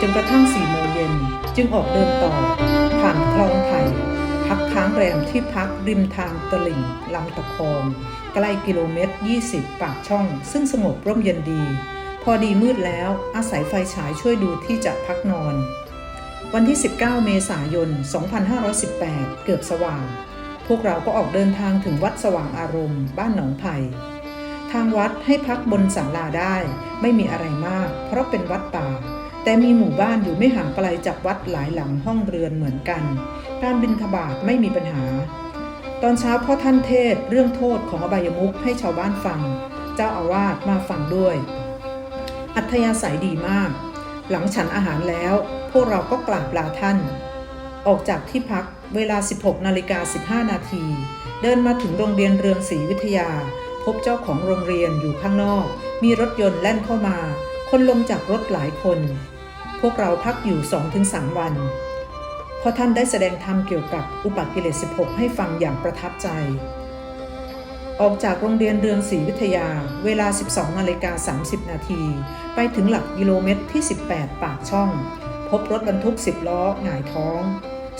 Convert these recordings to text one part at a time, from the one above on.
จนกระทั่งสี่โมงเย็นจึงออกเดินต่อ ผ่านคลองไผ่พักค้างแรมที่พักริมทางตลิ่งลำตะคอง ใกล้กิโลเมตร 20 ปากช่อง ซึ่งสงบร่มเย็นดี พอดีมืดแล้วอาศัยไฟฉายช่วยดูที่จะพักนอน วันที่ 19 เมษายน 2518 เกือบสว่าง พวกเราก็ออกเดินทางถึงวัดสว่างอารมณ์ บ้านหนองไผ่ทางวัดให้พักบนศาลาได้ ไม่มีอะไรมาก เพราะเป็นวัดป่า แต่มีหมู่บ้านอยู่ไม่ห่างไกลจากวัดหลายหลังห้องเรือนเหมือนกัน การบินทบาทไม่มีปัญหา ตอนเช้าพ่อท่านเทศเรื่องโทษของอบายมุขให้ชาวบ้านฟัง เจ้าอาวาสมาฟังด้วย อัธยาศัยดีมาก หลังฉันอาหารแล้ว พวกเราก็กราบลาท่าน ออกจากที่พักเวลา 16นาฬิกา15 นาที เดินมาถึงโรงเรียนเรืองศรีวิทยา พบเจ้าของโรงเรียนอยู่ข้างนอก มีรถยนต์แล่นเข้ามา คนลงจากรถหลายคน พวกเราพักอยู่ 2-3 วัน เพราะท่านได้แสดงธรรมเกี่ยวกับอุปกิเลส 16 ให้ฟังอย่างประทับใจ ออกจากโรงเรียนเรืองศรีวิทยาเวลา 12นาฬิกา30 นาที ไปถึงหลักกิโลเมตรที่ 18 ปากช่อง พบรถบรรทุก 10 ล้อหงายท้อง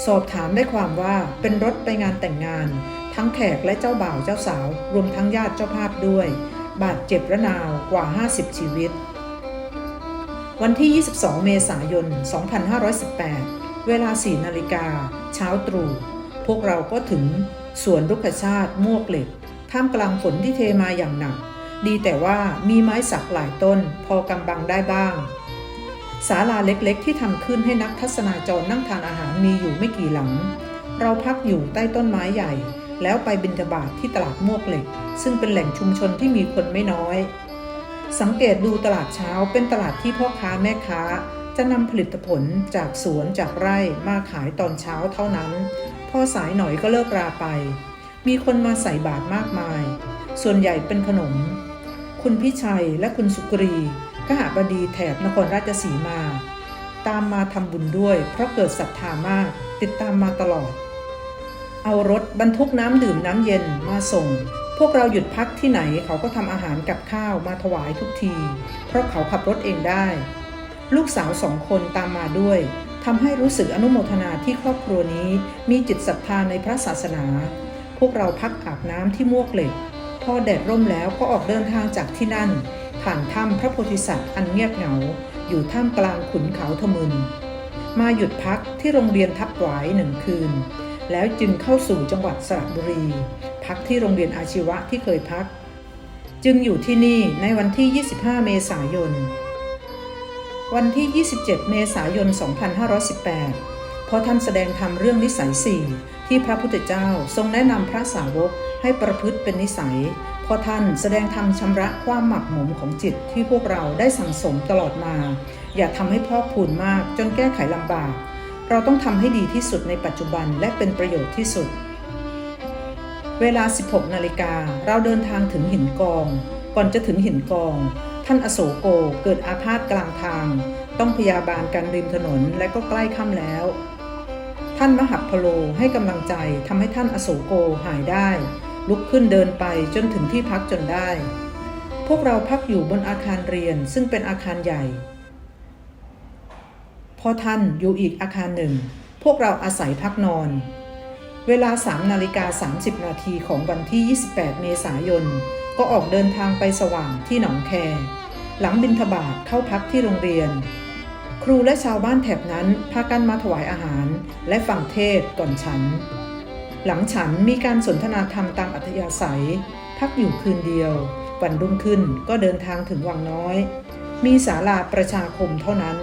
สอบถามได้ความว่าเป็นรถไปงานแต่งงาน ทั้งแขกและเจ้าบ่าวเจ้าสาว รวมทั้งญาติเจ้าภาพด้วย บาดเจ็บระนาวกว่า 50 ชีวิต วันที่ 22 เมษายน 2518 เวลา 4 นาฬิกา เช้าตรู่ พวกเราก็ถึงสวนรุกขชาติมวกเหล็ก ท่ามกลางฝนที่เทมาอย่างหนัก ดีแต่ว่ามีไม้สักหลายต้นพอกำบังได้บ้าง ศาลาเล็กๆ ที่ทำขึ้นให้นักทัศนาจรนั่งทานอาหารมีอยู่ไม่กี่หลัง เราพักอยู่ใต้ต้นไม้ใหญ่ แล้วไปบินทบาทที่ตลาดมวกเหล็ก ซึ่งเป็นแหล่งชุมชนที่มีคนไม่น้อย สังเกตดูตลาดเช้าเป็นตลาดที่พ่อค้าแม่ค้า จะนำผลิตผลจากสวนจากไร่มาขายตอนเช้าเท่านั้น พอสายหน่อยก็เลิกราไป มีคนมาใส่บาตรมากมาย ส่วนใหญ่เป็นขนม คุณพิชัยและคุณสุกรีกหบดีแถบนครราชสีมา ตามมาทำบุญด้วย เพราะเกิดศรัทธามากติดตามมาตลอด เอารถบรรทุกน้ำดื่มน้ำเย็นมาส่ง พวกเราหยุดพักที่ไหนเขาก็ทำอาหารกับข้าวมาถวายทุกที เพราะเขาขับรถเองได้ ลูกสาวสองคนตามมาด้วยทำให้รู้สึกอนุโมทนาที่ครอบครัวนี้มีจิตศรัทธาในพระศาสนา พวกเราพักอาบน้ำที่มวกเหล็ก พอแดดร่มแล้วก็ออกเดินทางจากที่นั่น ผ่านถ้ำพระโพธิสัตว์อันเงียบเหงา อยู่ท่ามกลางขุนเขาทมึน มาหยุดพักที่โรงเรียนทับหวายหนึ่งคืน แล้วจึงเข้าสู่จังหวัดสระบุรี พักที่โรงเรียนอาชีวะที่เคยพัก จึงอยู่ที่นี่ในวันที่ 25 เมษายน วันที่ 27 เมษายน 2518 เพราะท่านแสดงธรรมเรื่องนิสัยสี่ที่พระพุทธเจ้าทรงแนะนำพระสาวกให้ประพฤติเป็นนิสัยพราะท่านแสดงธรรมชำระความหมักหมมของจิตที่พวกเราได้สั่งสมตลอดมา อย่าทำให้พอกพูนมากจนแก้ไขลำบาก เราต้องทำให้ดีที่สุดในปัจจุบันและเป็นประโยชน์ที่สุด เวลา 16 นาฬิกาเราเดินทางถึงหินกอง ก่อนจะถึงหินกอง ท่านอโศโกเกิดอาพาธกลางทาง ต้องพยาบาลกันริมถนนและก็ใกล้ค่ำแล้ว ท่านมหัพพโลให้กำลังใจทำให้ท่านอโศโกหายได้ ลุกขึ้นเดินไปจนถึงที่พักจนได้ พวกเราพักอยู่บนอาคารเรียนซึ่งเป็นอาคารใหญ่ พอท่านอยู่อีกอาคารหนึ่ง พวกเราอาศัยพักนอน เวลา 3 นาฬิกา 30 นาทีของวันที่ 28 เมษายน ก็ออกเดินทางไปสว่างที่หนองแค หลังบินทบาทเข้าพักที่โรงเรียน ครูและชาวบ้านแถบนั้นพากันมาถวายอาหารและฟังเทศก่อนฉัน หลังฉันมีการสนทนาธรรมตามอัธยาศัย พักอยู่คืนเดียว วันรุ่งขึ้นก็เดินทางถึงวังน้อย มีศาลาประชาคมเท่านั้น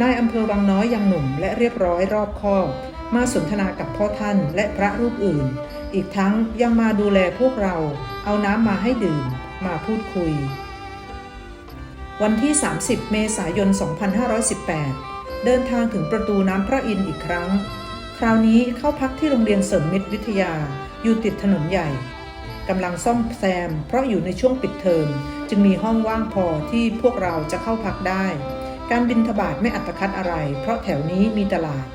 นายอำเภอวังน้อยยังหนุ่มและเรียบร้อยรอบคอบ มาสนทนากับพ่อท่านและพระรูปอื่น อีกทั้งยังมาดูแลพวกเรา เอาน้ำมาให้ดื่ม มาพูดคุย วันที่ 30 เมษายน 2518 เดินทางถึงประตูน้ำพระอินทร์อีกครั้ง คราวนี้เข้าพักที่โรงเรียนเสริมมิตรวิทยา อยู่ติดถนนใหญ่กำลังซ่อมแซม เพราะอยู่ในช่วงปิดเทอม จึงมีห้องว่างพอที่พวกเราจะเข้าพักได้ การบินทบาทไม่อัตคัดอะไร เพราะแถวนี้มีตลาด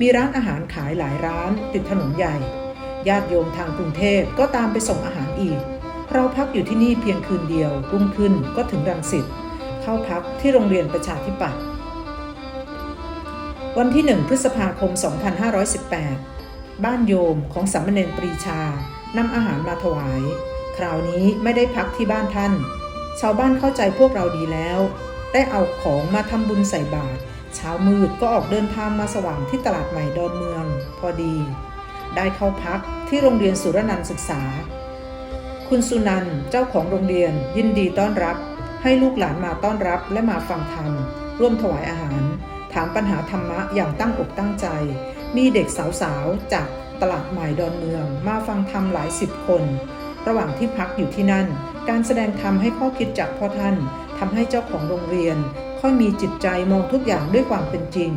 มีร้านอาหารขายหลายร้าน ติดถนนใหญ่ ญาติโยมทางกรุงเทพก็ตามไปส่งอาหารอีก เราพักอยู่ที่นี่เพียงคืนเดียวรุ่งขึ้นก็ถึงรังสิตเข้าพักที่โรงเรียนประชาธิปัตย์วันที่ 1 พฤษภาคม 2518 บ้านโยมของสามเณรปรีชานำอาหารมาถวาย คราวนี้ไม่ได้พักที่บ้านท่าน ชาวบ้านเข้าใจพวกเราดีแล้ว ได้เอาของมาทำบุญใส่บาตร เช้ามืดก็ออกเดินทางมาสว่างที่ตลาดใหม่ดอนเมือง พอดี ได้เข้าพักที่โรงเรียนสุรนันศึกษา คุณสุนันเจ้าของโรงเรียนยินดีต้อนรับ ให้ลูกหลานมาต้อนรับและมาฟังธรรม ร่วมถวายอาหาร ถามปัญหาธรรมะอย่างตั้งอกตั้งใจ มีเด็กสาวๆ จากตลาดใหม่ดอนเมือง มาฟังธรรมหลายสิบคน ระหว่างที่พักอยู่ที่นั่น การแสดงธรรมให้ข้อคิดจากพ่อท่านทำให้เจ้าของโรงเรียน ค่อยมีจิตใจมองทุกอย่างด้วยความเป็นจริง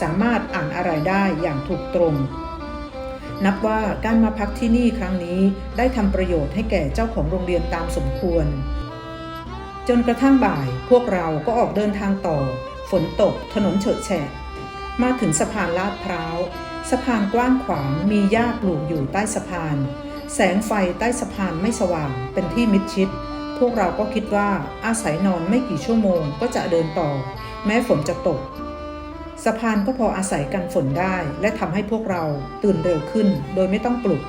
สามารถอ่านอะไรได้อย่างถูกตรง นับว่าการมาพักที่นี่ครั้งนี้ได้ทำประโยชน์ให้แก่เจ้าของโรงเรียนตามสมควร จนกระทั่งบ่ายพวกเราก็ออกเดินทางต่อ ฝนตกถนนเฉอะแฉะ มาถึงสะพานลาดพร้าวสะพานกว้างขวางมีหญ้าปลูกอยู่ใต้สะพาน แสงไฟใต้สะพานไม่สว่างเป็นที่มิดชิด พวกเราก็คิดว่าอาศัยนอนไม่กี่ชั่วโมงก็จะเดินต่อ แม้ฝนจะตก สะพานก็พออาศัยกันฝนได้ และทำให้พวกเราตื่นเร็วขึ้นโดยไม่ต้องปลุก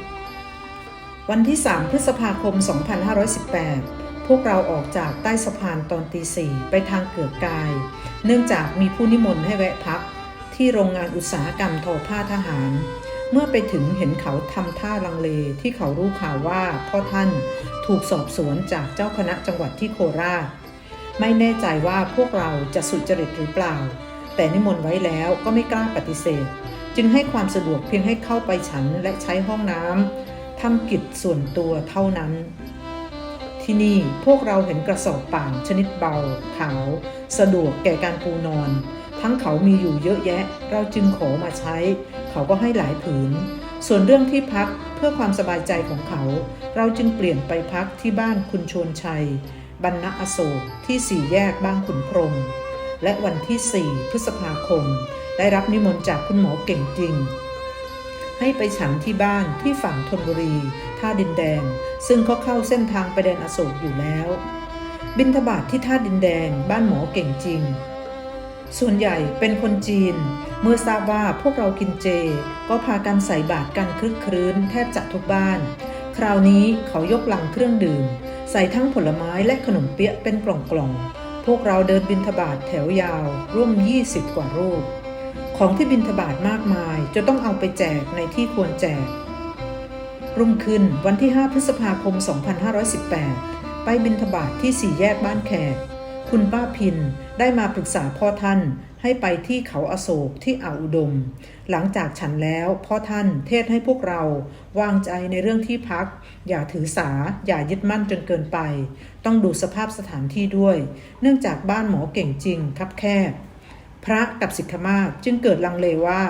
วันที่ 3 พฤษภาคม 2518 พวกเราออกจากใต้สะพานตอนตีสี่ไปทางเกือกกาย เนื่องจากมีผู้นิมนต์ให้แวะพัก ที่โรงงานอุตสาหกรรมทอผ้าทหารเมื่อไปถึงเห็นเขาทำท่าลังเลที่เขารู้ข่าวว่าพ่อท่าน ถูกสอบสวนจากเจ้าคณะจังหวัดที่โคราช ไม่แน่ใจว่าพวกเราจะสุจริตหรือเปล่า แต่นิมนต์ไว้แล้วก็ไม่กล้าปฏิเสธ จึงให้ความสะดวกเพียงให้เข้าไปฉันและใช้ห้องน้ำทำกิจส่วนตัวเท่านั้น ที่นี่พวกเราเห็นกระสอบป่านชนิดเบา ขาว สะดวกแก่การปูนอน ทั้งเขามีอยู่เยอะแยะ เราจึงขอมาใช้ เขาก็ให้หลายผืน ส่วนเรื่องที่พักเพื่อความสบายใจของเขา เราจึงเปลี่ยนไปพักที่บ้านคุณชวนชัย บรรณอโศกที่สี่แยกบางขุนพรม และวันที่ 4 พฤษภาคม ได้รับนิมนต์จากคุณหมอเก่งจริง ให้ไปฉันที่บ้านที่ฝั่งธนบุรี ท่าดินแดง ซึ่งเขาเข้าเส้นทางไปแดนอโศกอยู่แล้ว บินทบาทที่ท่าดินแดง บ้านหมอเก่งจริง ส่วนใหญ่เป็นคนจีน เมื่อทราบว่าพวกเรากินเจ ก็พากันใส่บาตรกันคลึกครื้นแทบจะทุกบ้าน คราวนี้เขายกลังเครื่องดื่ม ใส่ทั้งผลไม้และขนมเปี๊ยะเป็นกล่องๆ พวกเราเดินบินทบาทแถวยาว ร่วม 20 กว่ารูป ของที่บินทบาทมากมายจะต้องเอาไปแจกในที่ควรแจก รุ่งขึ้นวันที่ 5 พฤษภาคม 2518 ไปบินทบาทที่สี่แยกบ้านแขก คุณป้าพินได้มาปรึกษาพ่อท่านให้ไปที่เขาอโศกที่อ่าวอุดม หลังจากฉันแล้วพ่อท่านเทศให้พวกเราวางใจในเรื่องที่พัก อย่าถือสา อย่ายึดมั่นจนเกินไป ต้องดูสภาพสถานที่ด้วย เนื่องจากบ้านหมอเก่งจริงคับแคบ พระกับสิกขมาศจึงเกิดลังเลว่า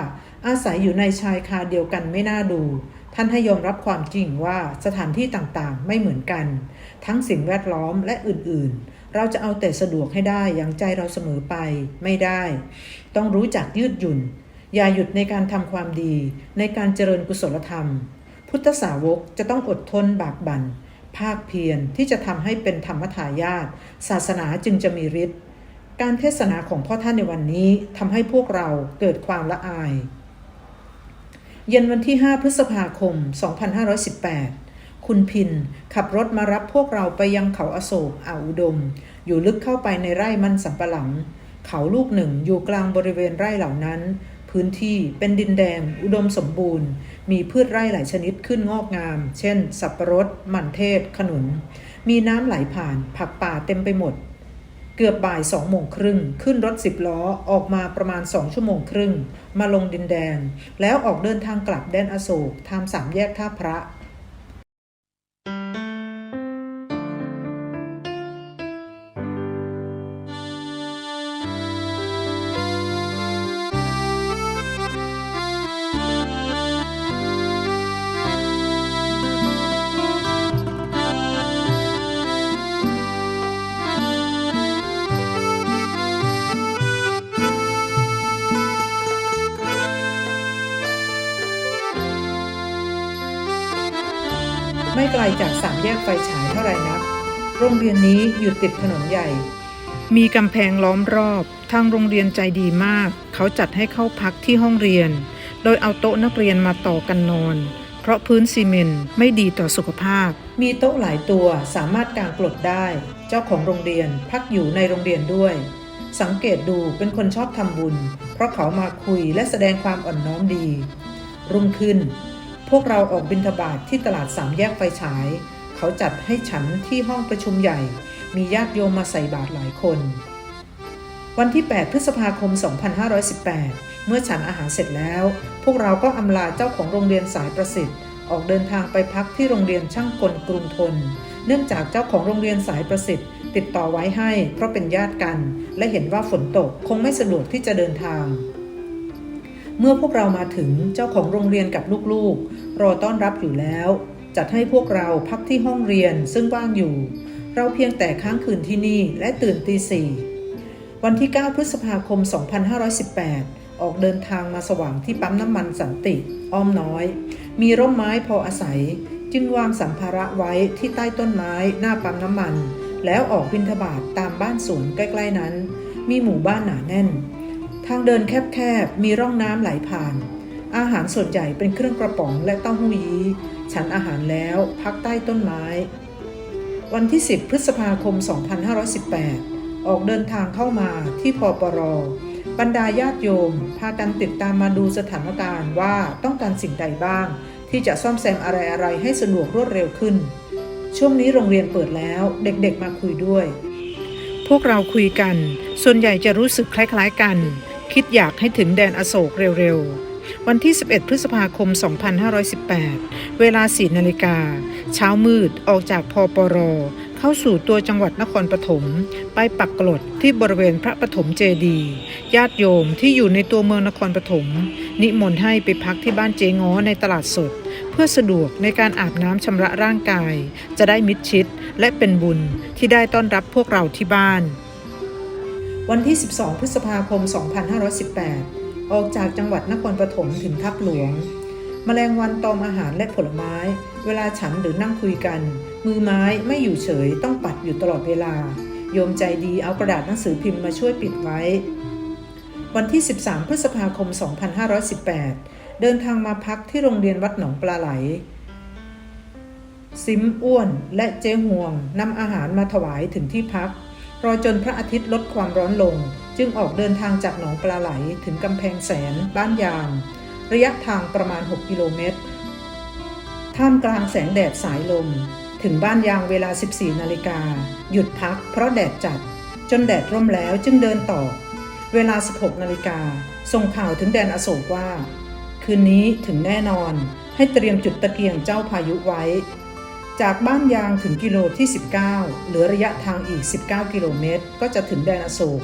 อาศัยอยู่ในชายคาเดียวกันไม่น่าดู ท่านให้ยอมรับความจริงว่าสถานที่ต่างๆ ไม่เหมือนกัน ทั้งสิ่งแวดล้อมและอื่นๆ เราจะเอาแต่สะดวกให้ได้อย่างใจเราเสมอไปไม่ได้ ต้องรู้จักยืดหยุ่น อย่าหยุดในการทำความดี ในการเจริญกุศลธรรม พุทธสาวกจะต้องอดทนบากบัน่นภาคเพียรที่จะทำให้เป็นธรรมทายาทศาสนาจึงจะมีฤทธิ์การเทศนาของพ่อท่านในวันนี้ทำให้พวกเราเกิดความละอาย เย็นวันที่ 5 พฤษภาคม 2518 คุณพิน ขับรถมารับพวกเราไปยังเขาอโศกอ่าวอุดม อยู่ลึกเข้าไปในไร่มันสำปะหลัง เขาลูกหนึ่งอยู่กลางบริเวณไร่เหล่านั้น พื้นที่เป็นดินแดง อุดมสมบูรณ์ มีพืชไร่หลายชนิดขึ้นงอกงาม เช่น สับปะรด มันเทศ ขนุน มีน้ำไหลผ่าน ผักป่าเต็มไปหมด เกือบบ่ายสองโมงครึ่ง ขึ้นรถสิบล้อออกมาประมาณสองชั่วโมงครึ่ง มาลงดินแดนแล้วออกเดินทางกลับแดนอโศกทางสามแยกท่าพระ แยกไฟฉายเท่าไรนัก โรงเรียนนี้อยู่ติดถนนใหญ่ มีกำแพงล้อมรอบ ทางโรงเรียนใจดีมาก เขาจัดให้เข้าพักที่ห้องเรียน โดยเอาโต๊ะนักเรียนมาต่อกันนอน เพราะพื้นซีเมนต์ไม่ดีต่อสุขภาพ มีโต๊ะหลายตัวสามารถกางกรดได้ เจ้าของโรงเรียนพักอยู่ในโรงเรียนด้วย สังเกตดูเป็นคนชอบทำบุญ เพราะเขามาคุยและแสดงความอ่อนน้อมดี รุ่งขึ้นพวกเราออกบิณฑบาทที่ตลาดสามแยกไฟฉาย เขาจัดให้ฉันที่ห้องประชุมใหญ่ มีญาติโยมมาใส่บาตรหลายคน วันที่ 8 พฤษภาคม 2518 เมื่อฉันอาหารเสร็จแล้ว พวกเราก็อำลาเจ้าของโรงเรียนสายประสิทธิ์ ออกเดินทางไปพักที่โรงเรียนช่างกลกรุงทน เนื่องจากเจ้าของโรงเรียนสายประสิทธิ์ ติดต่อไว้ให้เพราะเป็นญาติกัน และเห็นว่าฝนตกคงไม่สะดวกที่จะเดินทางเมื่อพวกเรามาถึงเจ้าของโรงเรียนกับลูกๆ รอต้อนรับอยู่แล้ว จัดให้พวกเราพักที่ห้องเรียนซึ่งว่างอยู่ เราเพียงแต่ค้างคืนที่นี่และตื่นตีสี่วันที่ 9 พฤษภาคม 2518 ออกเดินทางมาสว่างที่ปั๊มน้ำมันสันติ อ้อมน้อย มีร่มไม้พออาศัย จึงวางสัมภาระไว้ที่ใต้ต้นไม้หน้าปั๊มน้ำมัน แล้วออกบินทบาทตามบ้านสวนใกล้ๆนั้น มีหมู่บ้านหนาแน่น ทางเดินแคบๆ มีร่องน้ำไหลผ่าน อาหารส่วนใหญ่เป็นเครื่องกระป๋องและเต้าหู้ยี้ ฉันอาหารแล้วพักใต้ต้นไม้ วันที่ 10 พฤษภาคม 2518 ออกเดินทางเข้ามาที่พปรบรรดาญาติโยม พากันติดตามมาดูสถานการณ์ว่าต้องการสิ่งใดบ้าง ที่จะซ่อมแซมอะไรๆให้สะดวกรวดเร็วขึ้น ช่วงนี้โรงเรียนเปิดแล้วเด็กๆมาคุยด้วย พวกเราคุยกัน ส่วนใหญ่จะรู้สึกคล้ายๆกัน คิดอยากให้ถึงแดนอโศกเร็วๆ วันที่ 11 พฤษภาคม 2518 เวลา 4 นาฬิกา เช้ามืดออกจากพปร เข้าสู่ตัวจังหวัดนครปฐม ไปปักกลดที่บริเวณพระปฐมเจดีย์ญาติโยมที่อยู่ในตัวเมืองนครปฐม นิมนต์ให้ไปพักที่บ้านเจง้อในตลาดสด เพื่อสะดวกในการอาบน้ำชำระร่างกาย จะได้มิดชิดและเป็นบุญที่ได้ต้อนรับพวกเราที่บ้าน วันที่ 12 พฤษภาคม 2518 ออกจากจังหวัดนครปฐมถึงทับหลวงมแมลงวันตอมอาหารและผลไม้ เวลาฉันหรือนั่งคุยกัน มือไม้ไม่อยู่เฉยต้องปัดอยู่ตลอดเวลา โยมใจดีเอากระดาษหนังสือพิมพ์มาช่วยปิดไว้ วันที่ 13 พฤษภาคม 2518 เดินทางมาพักที่โรงเรียนวัดหนองปลาไหล ซิมอ้วนและเจ๊ห่วงนำอาหารมาถวายถึงที่พัก รอจนพระอาทิตย์ลดความร้อนลง จึงออกเดินทางจากหนองปลาไหลถึงกำแพงแสน บ้านยาง ระยะทางประมาณ 6 กิโลเมตร ท่ามกลางแสงแดดสายลม ถึงบ้านยางเวลา 14 นาฬิกา หยุดพักเพราะแดดจัด จนแดดร่มแล้วจึงเดินต่อ เวลา 16 นาฬิกา ส่งข่าวถึงแดนอโศกว่า คืนนี้ถึงแน่นอน ให้เตรียมจุดตะเกียงเจ้าพายุไว้ จากบ้านยางถึงกิโลที่ 19 เหลือระยะทางอีก 19 กิโลเมตร ก็จะถึงแดนอโศก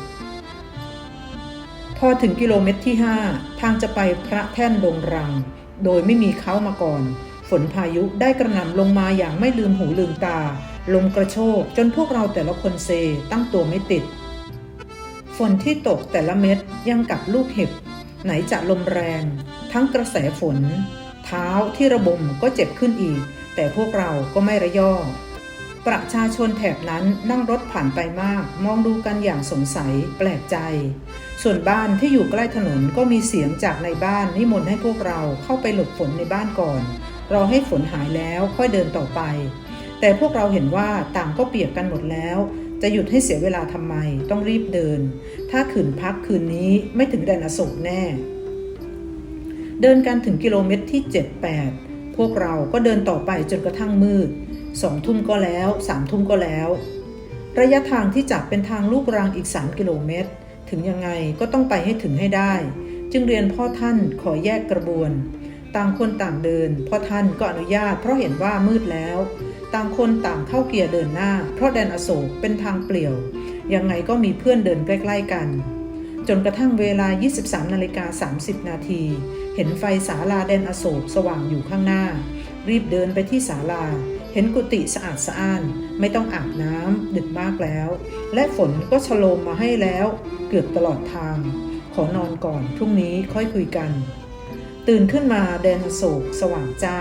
พอถึงกิโลเมตรที่ 5 ทางจะไปพระแท่นดงรัง โดยไม่มีเขามาก่อน ฝนพายุได้กระหน่ำลงมาอย่างไม่ลืมหูลืมตา ลมกระโชกจนพวกเราแต่ละคนเซตั้งตัวไม่ติด ฝนที่ตกแต่ละเม็ดยังกับลูกเห็บ ไหนจะลมแรง ทั้งกระแสฝน เท้าที่ระบมก็เจ็บขึ้นอีก แต่พวกเราก็ไม่ระยอประชาชนแถบนั้นนั่งรถผ่านไปมาก มองดูกันอย่างสงสัยแปลกใจ ส่วนบ้านที่อยู่ใกล้ถนนก็มีเสียงจากในบ้านนิมนต์ให้พวกเราเข้าไปหลบฝนในบ้านก่อน รอให้ฝนหายแล้วค่อยเดินต่อไป แต่พวกเราเห็นว่าต่างก็เปียกกันหมดแล้ว จะหยุดให้เสียเวลาทำไมต้องรีบเดิน ถ้าขืนพักคืนนี้ไม่ถึงแดนอโศกแน่ เดินกันถึงกิโลเมตรที่ 7-8 พวกเราก็เดินต่อไปจนกระทั่งมืดสองทุ่มก็แล้วสามทุ่มก็แล้ว ระยะทางที่จับเป็นทางลูกรังอีก 3 กิโลเมตร ถึงยังไงก็ต้องไปให้ถึงให้ได้ จึงเรียนพ่อท่านขอแยกกระบวน ต่างคนต่างเดิน พ่อท่านก็อนุญาตเพราะเห็นว่ามืดแล้ว ต่างคนต่างเข้าเกียร์เดินหน้า เพราะแดนอโศกเป็นทางเปลี่ยว ยังไงก็มีเพื่อนเดินใกล้ๆกัน จนกระทั่งเวลา 23นาฬิกา30 นาที เห็นไฟศาลาแดนอโศกสว่างอยู่ข้างหน้า รีบเดินไปที่ศาลา เห็นกุฏิสะอาดสะอ้าน ไม่ต้องอาบน้ำดึกมากแล้ว และฝนก็ชโลมมาให้แล้ว เกือบตลอดทาง ขอนอนก่อนพรุ่งนี้ค่อยคุยกัน ตื่นขึ้นมาแดนอโศกสว่างจ้า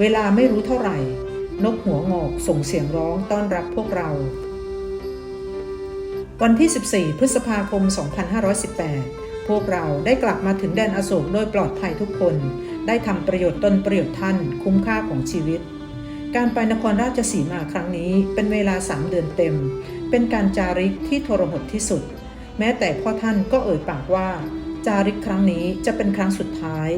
เวลาไม่รู้เท่าไหร่ นกหัวงอกส่งเสียงร้องต้อนรับพวกเรา วันที่ 14 พฤษภาคม 2518พวกเราได้กลับมาถึงแดนอโศกโดยปลอดภัยทุกคน ได้ทำประโยชน์ตนประโยชน์ท่านคุ้มค่าของชีวิต การไปนครราชสีมาครั้งนี้เป็นเวลา3เดือนเต็ม เป็นการจาริกที่ทรหดที่สุด แม้แต่พ่อท่านก็เอ่ยปากว่า จาริกครั้งนี้จะเป็นครั้งสุดท้าย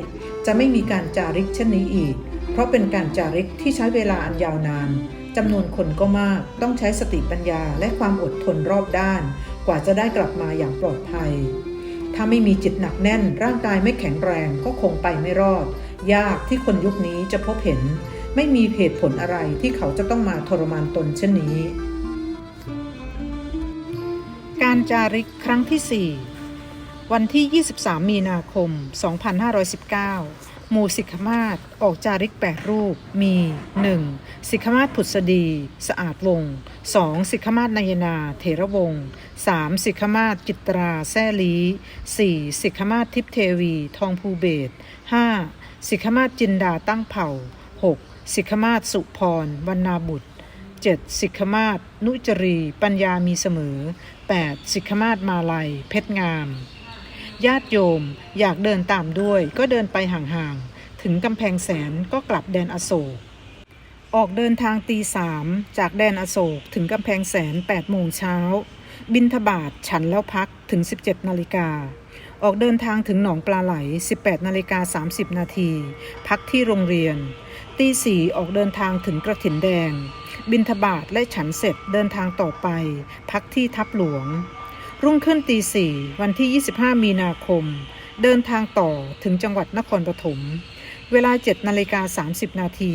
จะไม่มีการจาริกเช่นนี้อีก เพราะเป็นการจาริกที่ใช้เวลาอันยาวนานจำนวนคนก็มากต้องใช้สติปัญญาและความอดทนรอบด้าน กว่าจะได้กลับมาอย่างปลอดภัย ถ้าไม่มีจิตหนักแน่น ร่างกายไม่แข็งแรงก็คงไปไม่รอด ยากที่คนยุคนี้จะพบเห็น ไม่มีเหตุผลอะไรที่เขาจะต้องมาทรมานตนเช่นนี้ การจาริกครั้งที่ 4 วันที่ 23 มีนาคม 2519 หมู่สิกขมาศออกจาริกแปดรูป มี 1. สิกขมาศผุดสดี สะอาดวงศ์ 2. สิกขมาศนายนา เถระวงศ์ 3. สิกขมาศจิตราแซ่ลี 4. สิกขมาศทิพเทวี ทองภูเบศ 5. สิกขมาศจินดาตั้งเผ่า 6. สิกขมาศสุพรวรรณาบุตร 7. สิกขมาศนุจรี ปัญญามีเสมอ 8. สิกขมาศมาลัย เพชรงาม ญาติโยมอยากเดินตามด้วย ก็เดินไปห่างๆ ถึงกำแพงแสนก็กลับแดนอโศก ออกเดินทางตีสามจากแดนอโศกถึงกำแพงแสน8โมงเช้า บินทบาทฉันแล้วพักถึง 17นาฬิกาออกเดินทางถึงหนองปลาไหล 18นาฬิกา30 นาที พักที่โรงเรียน ตีสี่ออกเดินทางถึงกระถินแดง บินทบาทและฉันเสร็จเดินทางต่อไป พักที่ทับหลวง รุ่งขึ้นตีสี่วันที่ 25 มีนาคม เดินทางต่อถึงจังหวัดนครปฐมเวลา7นาฬิกา30 นาที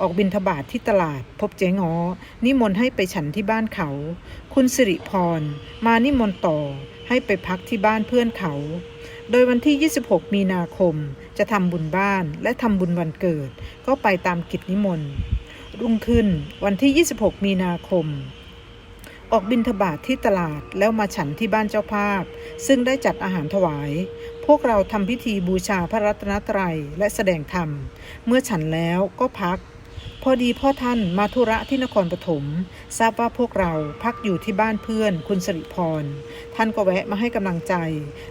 ออกบินทบาทที่ตลาด พบเจ๊งอ นิมนต์ให้ไปฉันที่บ้านเขา คุณสิริพร มานิมนต์ต่อให้ไปพักที่บ้านเพื่อนเขา โดยวันที่ 26 มีนาคม จะทำบุญบ้านและทำบุญวันเกิด ก็ไปตามกิจนิมนต์ รุ่งขึ้นวันที่ 26 มีนาคม ออกบินทบาทที่ตลาดแล้วมาฉันที่บ้านเจ้าภาพ ซึ่งได้จัดอาหารถวาย พวกเราทำพิธีบูชาพระรัตนตรัยและแสดงธรรม เมื่อฉันแล้วก็พัก พอดีพ่อท่านมาธุระที่นครปฐมทราบว่าพวกเราพักอยู่ที่บ้านเพื่อนคุณสิริพร ท่านก็แวะมาให้กำลังใจ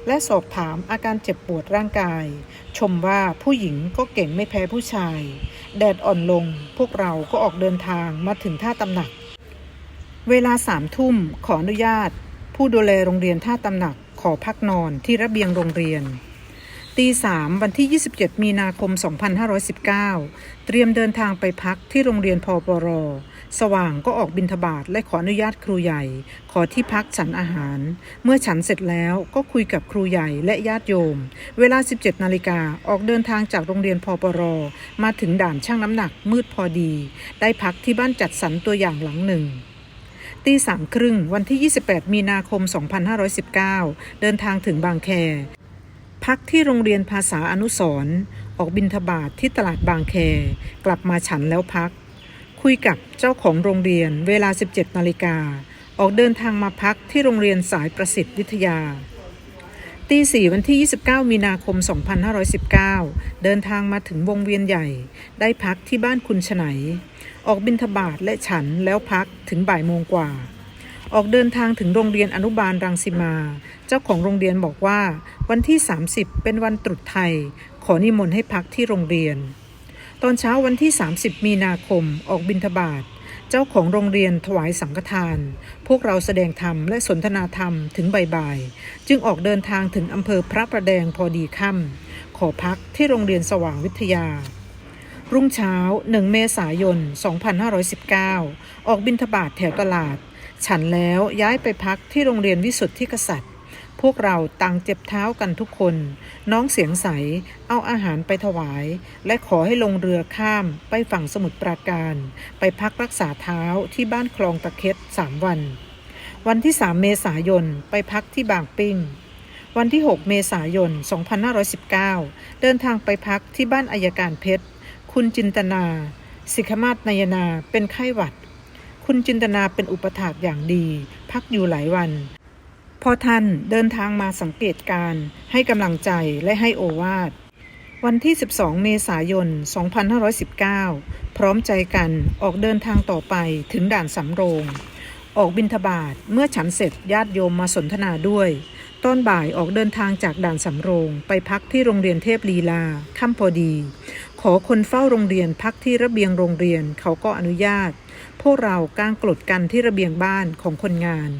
และสอบถามอาการเจ็บปวดร่างกาย ชมว่าผู้หญิงก็เก่งไม่แพ้ผู้ชาย แดดอ่อนลง พวกเราก็ออกเดินทางมาถึงท่าตำหนัก เวลาสามทุ่มขออนุญาต ผู้ดูแลโรงเรียนท่าตำหนักขอพักนอนที่ระเบียงโรงเรียน ตีสามวันที่ 27 มีนาคม 2519 เตรียมเดินทางไปพักที่โรงเรียนพปร สว่างก็ออกบินทบาทและขออนุญาตครูใหญ่ ขอที่พักฉันอาหาร เมื่อฉันเสร็จแล้วก็คุยกับครูใหญ่และญาติโยม เวลา 17 นาฬิกาออกเดินทางจากโรงเรียนพปร มาถึงด่านช่างน้ำหนักมืดพอดี ได้พักที่บ้านจัดสรรตัวอย่างหลังหนึ่งตีสามครึ่งวันที่ 28 มีนาคม 2519 เดินทางถึงบางแค พักที่โรงเรียนภาษาอนุสรออกบินทบาทที่ตลาดบางแค กลับมาฉันแล้วพัก คุยกับเจ้าของโรงเรียนเวลา 17นาฬิกาออกเดินทางมาพักที่โรงเรียนสายประสิทธิ์วิทยาตีสี่วันที่ 29 มีนาคม 2519 เดินทางมาถึงวงเวียนใหญ่ ได้พักที่บ้านคุณฉไนออกบินทบาทและฉันแล้วพักถึงบ่ายโมงกว่า ออกเดินทางถึงโรงเรียนอนุบาลรังสิมา เจ้าของโรงเรียนบอกว่า วันที่ 30 เป็นวันตรุษไทย ขอนิมนต์ให้พักที่โรงเรียน ตอนเช้าวันที่ 30 มีนาคมออกบินทบาทเจ้าของโรงเรียนถวายสังฆทาน พวกเราแสดงธรรมและสนทนาธรรมถึงบ่ายๆ จึงออกเดินทางถึงอำเภอพระประแดงพอดีค่ำขอพักที่โรงเรียนสว่างวิทยา รุ่งเช้า 1 เมษายน 2519 ออกบินทบาทแถวตลาด ฉันแล้วย้ายไปพักที่โรงเรียนวิสุทธิกษัตริย์ พวกเราต่างเจ็บเท้ากันทุกคน น้องเสียงใส เอาอาหารไปถวาย และขอให้ลงเรือข้ามไปฝั่งสมุทรปราการ ไปพักรักษาเท้าที่บ้านคลองตะเค็ดสามวัน วันที่ 3 เมษายนไปพักที่บางปิ้งวันที่ 6 เมษายน 2519 เดินทางไปพักที่บ้านอายการเพชร คุณจินตนา สิกขมาศนายนา เป็นไข้หวัด คุณจินตนาเป็นอุปถากอย่างดี พักอยู่หลายวัน พอท่านเดินทางมาสังเกตการ ให้กำลังใจและให้โอวาท วันที่ 12 เมษายน 2519 พร้อมใจกันออกเดินทางต่อไปถึงด่านสำโรง ออกบินทบาทเมื่อฉันเสร็จญาติโยมมาสนทนาด้วยตอนบ่ายออกเดินทางจากด่านสำโรงไปพักที่โรงเรียนเทพลีลาค่ำพอดี ขอคนเฝ้าโรงเรียนพักที่ระเบียงโรงเรียนเขาก็อนุญาต พวกเรากางกลดกันที่ระเบียงบ้านของคนงาน